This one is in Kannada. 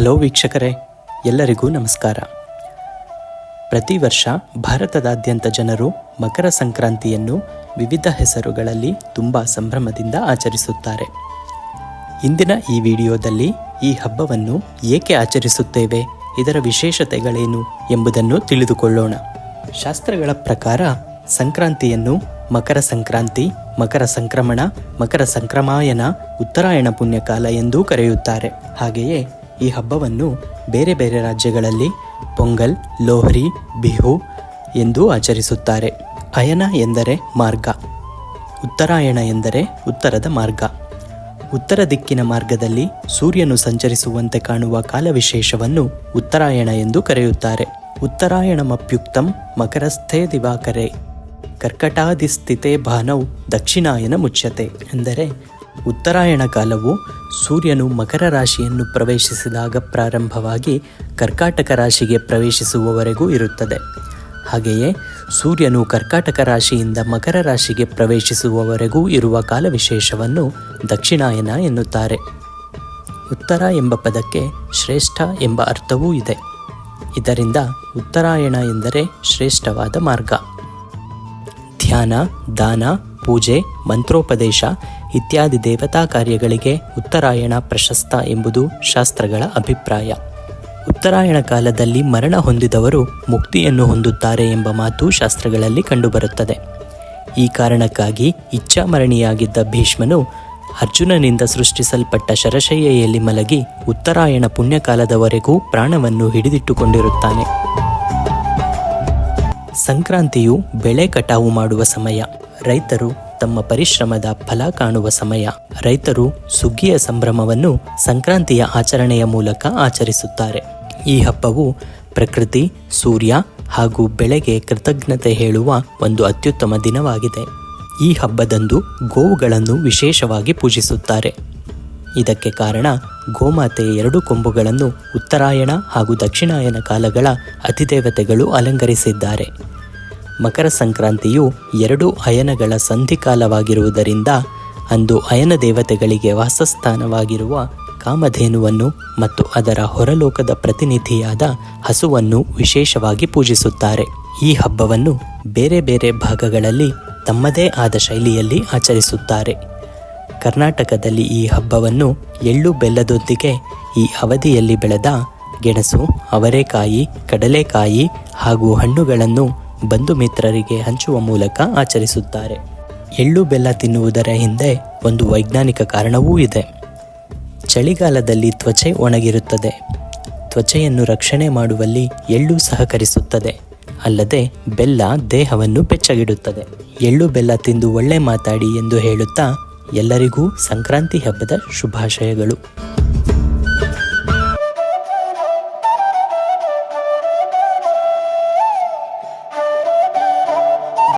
ಹಲೋ ವೀಕ್ಷಕರೇ, ಎಲ್ಲರಿಗೂ ನಮಸ್ಕಾರ. ಪ್ರತಿ ವರ್ಷ ಭಾರತದಾದ್ಯಂತ ಜನರು ಮಕರ ಸಂಕ್ರಾಂತಿಯನ್ನು ವಿವಿಧ ಹೆಸರುಗಳಲ್ಲಿ ತುಂಬ ಸಂಭ್ರಮದಿಂದ ಆಚರಿಸುತ್ತಾರೆ. ಇಂದಿನ ಈ ವಿಡಿಯೋದಲ್ಲಿ ಈ ಹಬ್ಬವನ್ನು ಏಕೆ ಆಚರಿಸುತ್ತೇವೆ, ಇದರ ವಿಶೇಷತೆಗಳೇನು ಎಂಬುದನ್ನು ತಿಳಿದುಕೊಳ್ಳೋಣ. ಶಾಸ್ತ್ರಗಳ ಪ್ರಕಾರ ಸಂಕ್ರಾಂತಿಯನ್ನು ಮಕರ ಸಂಕ್ರಾಂತಿ, ಮಕರ ಸಂಕ್ರಮಣ, ಮಕರ ಸಂಕ್ರಮಾಯನ, ಉತ್ತರಾಯಣ ಪುಣ್ಯಕಾಲ ಎಂದೂ ಕರೆಯುತ್ತಾರೆ. ಹಾಗೆಯೇ ಈ ಹಬ್ಬವನ್ನು ಬೇರೆ ಬೇರೆ ರಾಜ್ಯಗಳಲ್ಲಿ ಪೊಂಗಲ್, ಲೋಹ್ರಿ, ಬಿಹು ಎಂದು ಆಚರಿಸುತ್ತಾರೆ. ಅಯನ ಎಂದರೆ ಮಾರ್ಗ, ಉತ್ತರಾಯಣ ಎಂದರೆ ಉತ್ತರದ ಮಾರ್ಗ. ಉತ್ತರ ದಿಕ್ಕಿನ ಮಾರ್ಗದಲ್ಲಿ ಸೂರ್ಯನು ಸಂಚರಿಸುವಂತೆ ಕಾಣುವ ಕಾಲವಿಶೇಷವನ್ನು ಉತ್ತರಾಯಣ ಎಂದು ಕರೆಯುತ್ತಾರೆ. ಉತ್ತರಾಯಣಮಪ್ಯುಕ್ತಂ ಮಕರಸ್ಥೆ ದಿವಾಕರೆ. ಕರ್ಕಟಾದಿಸ್ಥಿತೆ ದಕ್ಷಿಣಾಯನ ಮುಚ್ಯತೆ. ಎಂದರೆ ಉತ್ತರಾಯಣ ಕಾಲವು ಸೂರ್ಯನು ಮಕರ ರಾಶಿಯನ್ನು ಪ್ರವೇಶಿಸಿದಾಗ ಪ್ರಾರಂಭವಾಗಿ ಕರ್ಕಾಟಕ ರಾಶಿಗೆ ಪ್ರವೇಶಿಸುವವರೆಗೂ ಇರುತ್ತದೆ. ಹಾಗೆಯೇ ಸೂರ್ಯನು ಕರ್ಕಾಟಕ ರಾಶಿಯಿಂದ ಮಕರ ರಾಶಿಗೆ ಪ್ರವೇಶಿಸುವವರೆಗೂ ಇರುವ ಕಾಲವಿಶೇಷವನ್ನು ದಕ್ಷಿಣಾಯನ ಎನ್ನುತ್ತಾರೆ. ಉತ್ತರ ಎಂಬ ಪದಕ್ಕೆ ಶ್ರೇಷ್ಠ ಎಂಬ ಅರ್ಥವೂ ಇದೆ. ಇದರಿಂದ ಉತ್ತರಾಯಣ ಎಂದರೆ ಶ್ರೇಷ್ಠವಾದ ಮಾರ್ಗ. ಧ್ಯಾನ, ದಾನ, ಪೂಜೆ, ಮಂತ್ರೋಪದೇಶ ಇತ್ಯಾದಿ ದೇವತಾ ಕಾರ್ಯಗಳಿಗೆ ಉತ್ತರಾಯಣ ಪ್ರಶಸ್ತ ಎಂಬುದು ಶಾಸ್ತ್ರಗಳ ಅಭಿಪ್ರಾಯ. ಉತ್ತರಾಯಣ ಕಾಲದಲ್ಲಿ ಮರಣ ಹೊಂದಿದವರು ಮುಕ್ತಿಯನ್ನು ಹೊಂದುತ್ತಾರೆ ಎಂಬ ಮಾತು ಶಾಸ್ತ್ರಗಳಲ್ಲಿ ಕಂಡುಬರುತ್ತದೆ. ಈ ಕಾರಣಕ್ಕಾಗಿ ಇಚ್ಛಾಮರಣಿಯಾಗಿದ್ದ ಭೀಷ್ಮನು ಅರ್ಜುನನಿಂದ ಸೃಷ್ಟಿಸಲ್ಪಟ್ಟ ಶರಶಯ್ಯೆಯಲ್ಲಿ ಮಲಗಿ ಉತ್ತರಾಯಣ ಪುಣ್ಯಕಾಲದವರೆಗೂ ಪ್ರಾಣವನ್ನು ಹಿಡಿದಿಟ್ಟುಕೊಂಡಿರುತ್ತಾನೆ. ಸಂಕ್ರಾಂತಿಯು ಬೆಳೆ ಕಟಾವು ಮಾಡುವ ಸಮಯ. ರೈತರು ತಮ್ಮ ಪರಿಶ್ರಮದ ಫಲ ಕಾಣುವ ಸಮಯ. ರೈತರು ಸುಗ್ಗಿಯ ಸಂಭ್ರಮವನ್ನು ಸಂಕ್ರಾಂತಿಯ ಆಚರಣೆಯ ಮೂಲಕ ಆಚರಿಸುತ್ತಾರೆ. ಈ ಹಬ್ಬವು ಪ್ರಕೃತಿ, ಸೂರ್ಯ ಹಾಗೂ ಬೆಳೆಗೆ ಕೃತಜ್ಞತೆ ಹೇಳುವ ಒಂದು ಅತ್ಯುತ್ತಮ ದಿನವಾಗಿದೆ. ಈ ಹಬ್ಬದಂದು ಗೋವುಗಳನ್ನು ವಿಶೇಷವಾಗಿ ಪೂಜಿಸುತ್ತಾರೆ. ಇದಕ್ಕೆ ಕಾರಣ ಗೋಮಾತೆ ಎರಡು ಕೊಂಬುಗಳನ್ನು ಉತ್ತರಾಯಣ ಹಾಗೂ ದಕ್ಷಿಣಾಯನ ಕಾಲಗಳ ಅತಿದೇವತೆಗಳು ಅಲಂಕರಿಸಿದ್ದಾರೆ. ಮಕರ ಸಂಕ್ರಾಂತಿಯು ಎರಡು ಅಯನಗಳ ಸಂಧಿಕಾಲವಾಗಿರುವುದರಿಂದ ಅಂದು ಅಯನ ದೇವತೆಗಳಿಗೆ ವಾಸಸ್ಥಾನವಾಗಿರುವ ಕಾಮಧೇನುವನ್ನು ಮತ್ತು ಅದರ ಹೊರಲೋಕದ ಪ್ರತಿನಿಧಿಯಾದ ಹಸುವನ್ನು ವಿಶೇಷವಾಗಿ ಪೂಜಿಸುತ್ತಾರೆ. ಈ ಹಬ್ಬವನ್ನು ಬೇರೆ ಬೇರೆ ಭಾಗಗಳಲ್ಲಿ ತಮ್ಮದೇ ಆದ ಶೈಲಿಯಲ್ಲಿ ಆಚರಿಸುತ್ತಾರೆ. ಕರ್ನಾಟಕದಲ್ಲಿ ಈ ಹಬ್ಬವನ್ನು ಎಳ್ಳು ಬೆಲ್ಲದೊಂದಿಗೆ ಈ ಅವಧಿಯಲ್ಲಿ ಬೆಳೆದ ಗೆಣಸು, ಅವರೆಕಾಯಿ, ಕಡಲೆಕಾಯಿ ಹಾಗೂ ಹಣ್ಣುಗಳನ್ನು ಬಂಧು ಮಿತ್ರರಿಗೆ ಹಂಚುವ ಮೂಲಕ ಆಚರಿಸುತ್ತಾರೆ. ಎಳ್ಳು ಬೆಲ್ಲ ತಿನ್ನುವುದರ ಹಿಂದೆ ಒಂದು ವೈಜ್ಞಾನಿಕ ಕಾರಣವೂ ಇದೆ. ಚಳಿಗಾಲದಲ್ಲಿ ತ್ವಚೆ ಒಣಗಿರುತ್ತದೆ. ತ್ವಚೆಯನ್ನು ರಕ್ಷಣೆ ಮಾಡುವಲ್ಲಿ ಎಳ್ಳು ಸಹಕರಿಸುತ್ತದೆ. ಅಲ್ಲದೆ ಬೆಲ್ಲ ದೇಹವನ್ನು ಬೆಚ್ಚಗಿಡುತ್ತದೆ. ಎಳ್ಳು ಬೆಲ್ಲ ತಿಂದು ಒಳ್ಳೆ ಮಾತಾಡಿ ಎಂದು ಹೇಳುತ್ತಾ ಎಲ್ಲರಿಗೂ ಸಂಕ್ರಾಂತಿ ಹಬ್ಬದ ಶುಭಾಶಯಗಳು.